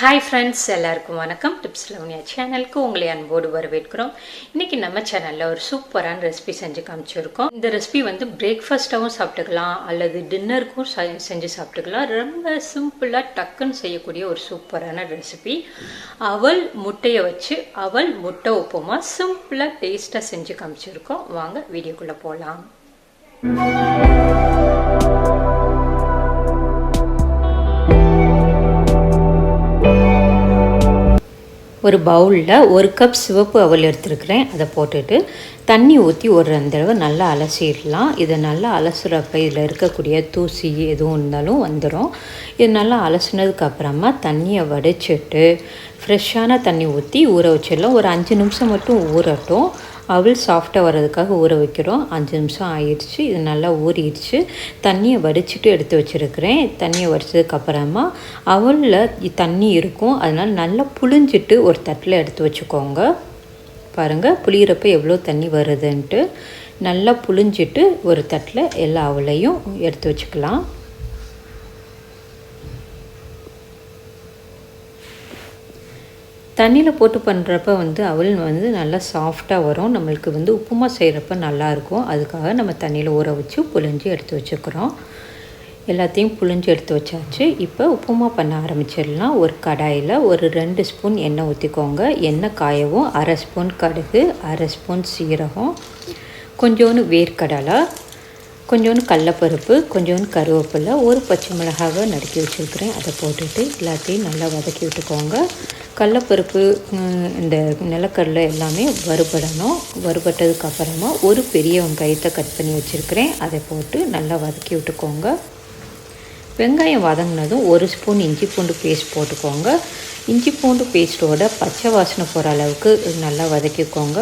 Hi friends எல்லாருக்கும் வணக்கம். Tips லவ்னியா சேனலுக்கு உங்களை அன்போடு வரவேற்கிறோம். இன்னைக்கு நம்ம சேனலில் ஒரு சூப்பரான ரெசிபி செஞ்சு காமிச்சிருக்கோம். இந்த ரெசிபி வந்து பிரேக்ஃபாஸ்ட்டாகவும் சாப்பிட்டுக்கலாம் அல்லது டின்னருக்கும் செஞ்சு சாப்பிட்டுக்கலாம். ரொம்ப சிம்பிளாக டக்குன்னு செய்யக்கூடிய ஒரு சூப்பரான ரெசிபி அவல் முட்டையை வச்சு அவல் முட்டை உப்புமா சிம்பிளாக டேஸ்ட்டாக செஞ்சு காமிச்சிருக்கோம். வாங்க வீடியோக்குள்ளே போகலாம் ஒரு பவுலில் ஒரு கப் சிவப்பு அவல் எடுத்துருக்கிறேன். அதை போட்டுட்டு தண்ணி ஊற்றி ஒரு ரெண்டு தடவை நல்லா அலசிடலாம். இதை நல்லா அலசுறப்ப இதில் இருக்கக்கூடிய தூசி எதுவும் இருந்தாலும் வந்துடும் இது நல்லா அலசினதுக்கப்புறமா தண்ணியை வடிச்சிட்டு ஃப்ரெஷ்ஷான தண்ணி ஊற்றி ஊற வச்சிடலாம். ஒரு அஞ்சு நிமிஷம் மட்டும் ஊறட்டும். அவள் சாஃப்டாக வர்றதுக்காக ஊற வைக்கிறோம். அஞ்சு நிமிஷம் ஆயிடுச்சு. இது நல்லா ஊறிடுச்சு. தண்ணியை வடிச்சிட்டு எடுத்து வச்சுருக்கிறேன். தண்ணியை வடித்ததுக்கப்புறமா அவளில் தண்ணி இருக்கும். அதனால் நல்லா புளிஞ்சிட்டு ஒரு தட்டில் எடுத்து வச்சுக்கோங்க. பாருங்கள் புளியிறப்ப எவ்வளோ தண்ணி வருதுன்ட்டு. நல்லா புழிஞ்சிட்டு ஒரு தட்டில் எல்லா அவளையும் எடுத்து வச்சுக்கலாம். தண்ணியில் போட்டு பண்ணுறப்ப வந்து அவல் வந்து நல்லா சாஃப்டாக வரும். நம்மளுக்கு வந்து உப்புமா செய்கிறப்ப நல்லாயிருக்கும் அதுக்காக நம்ம தண்ணியில் ஊற வச்சு புழிஞ்சு எடுத்து வச்சுக்கிறோம். எல்லாத்தையும் புழிஞ்சு எடுத்து வச்சாச்சு. இப்போ உப்புமா பண்ண ஆரம்பிச்சிடலாம். ஒரு கடாயில் ஒரு ரெண்டு ஸ்பூன் எண்ணெய் ஊற்றிக்கோங்க எண்ணெய் காயவும் அரை ஸ்பூன் கடுகு அரை ஸ்பூன் சீரகம் கொஞ்சோண்டு வேர்க்கடலை கொஞ்சோண்டு கடலப்பருப்பு கொஞ்சோண்டு கருவேப்பிலை ஒரு பச்சை மிளகாவை நறுக்கி வச்சுருக்கிறேன். அதை போட்டுட்டு எல்லாத்தையும் நல்லா வதக்கி விட்டுக்கோங்க. கடலப்பருப்பு இந்த நிலக்கடலை எல்லாமே வறுபடணும். வறுபட்டதுக்கு அப்புறமா ஒரு பெரிய வெங்காயத்தை கட் பண்ணி வச்சுருக்கிறேன். அதை போட்டு நல்லா வதக்கி விட்டுக்கோங்க. வெங்காயம் வதங்கினதும் ஒரு ஸ்பூன் இஞ்சி பூண்டு பேஸ்ட் போட்டுக்கோங்க. இஞ்சி பூண்டு பேஸ்ட்டோட பச்சை வாசனை போகிற அளவுக்கு நல்லா வதக்கிக்கோங்க.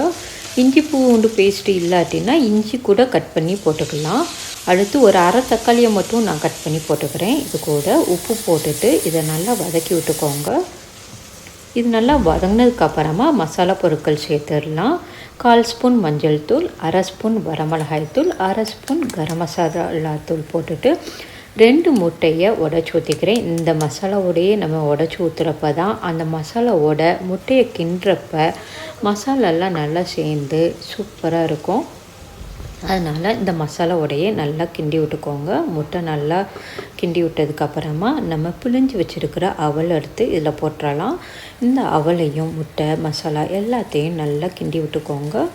இஞ்சி பூண்டு பேஸ்ட்டு இல்லாட்டினா இஞ்சி கூட கட் பண்ணி போட்டுக்கலாம். அடுத்து ஒரு அரை தக்காளியை மட்டும் நான் கட் பண்ணி போட்டுக்கிறேன். இது கூட உப்பு போட்டுட்டு இதை நல்லா வதக்கி விட்டுக்கோங்க. இது நல்லா வதங்கினதுக்கு அப்புறமா மசாலா பொருட்கள் சேர்த்துடலாம். கால் ஸ்பூன் மஞ்சள் தூள் அரை ஸ்பூன் வரமிளகாய் தூள் அரை ஸ்பூன் கரம் மசாலா தூள் போட்டுட்டு ரெண்டு முட்டையை உடச்சி ஊற்றிக்கிறேன் இந்த மசாலாவோடையே நம்ம உடச்சி ஊற்றுறப்ப தான் அந்த மசாலாவோட முட்டையை கிண்டுறப்ப மசாலாலாம் நல்லா சேர்ந்து சூப்பராக இருக்கும். அதனால் இந்த மசாலாவோடையே நல்லா கிண்டி விட்டுக்கோங்க. முட்டை நல்லா கிண்டி விட்டதுக்கப்புறமா நம்ம பிழிஞ்சு வச்சுருக்கிற அவல் எடுத்து இதில் போட்டுறலாம். இந்த அவலையும் முட்டை மசாலா எல்லாத்தையும் நல்லா கிண்டி விட்டுக்கோங்க.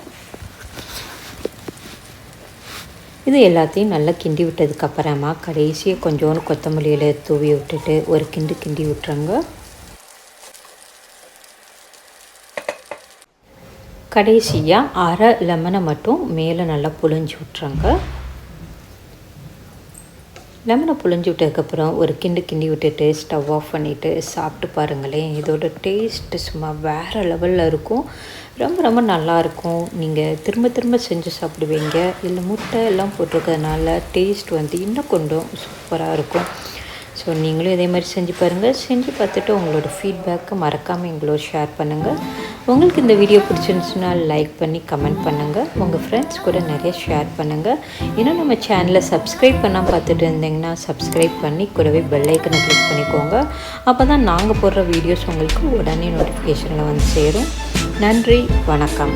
இது எல்லாத்தையும் நல்லா கிண்டி விட்டதுக்கப்புறமா கடைசியாக கொஞ்சோண்டு கொத்தமல்லியில் தூவி விட்டுட்டு ஒரு கிண்டு கிண்டி விட்டுருங்க. கடைசியாக அரை லெமனை மட்டும் மேலே நல்லா புழிஞ்சு விட்றாங்க லெமனை புழிஞ்சு விட்டதுக்கப்புறம் ஒரு கிண்டு கிண்டி விட்டுட்டு ஸ்டவ் ஆஃப் பண்ணிவிட்டு சாப்பிட்டு பாருங்களேன். இதோட டேஸ்ட்டு சும்மா வேறு லெவலில் இருக்கும். ரொம்ப ரொம்ப நல்லாயிருக்கும் நீங்கள் திரும்ப திரும்ப செஞ்சு சாப்பிடுவீங்க. இல்லை முட்டை எல்லாம் போட்டிருக்கிறதுனால டேஸ்ட் வந்து இன்னும் கொஞ்சம் சூப்பராக இருக்கும். ஸோ நீங்களும் இதே மாதிரி செஞ்சு பாருங்கள். செஞ்சு பார்த்துட்டு உங்களோட ஃபீட்பேக்கை மறக்காமல் எங்களோட ஷேர் பண்ணுங்கள். உங்களுக்கு இந்த வீடியோ பிடிச்சிருந்துச்சுன்னா லைக் பண்ணி கமெண்ட் பண்ணுங்கள். உங்கள் ஃப்ரெண்ட்ஸ் கூட நிறைய ஷேர் பண்ணுங்கள். இன்னும் நம்ம சேனலை சப்ஸ்கிரைப் பண்ணால் பார்த்துட்டு இருந்தீங்கன்னா சப்ஸ்கிரைப் பண்ணி கூடவே பெல்லைக்கனை கிளிக் பண்ணிக்கோங்க. அப்போ தான் நாங்கள் போடுற வீடியோஸ் உங்களுக்கு உடனே நோட்டிஃபிகேஷனில் வந்து சேரும். நன்றி வணக்கம்.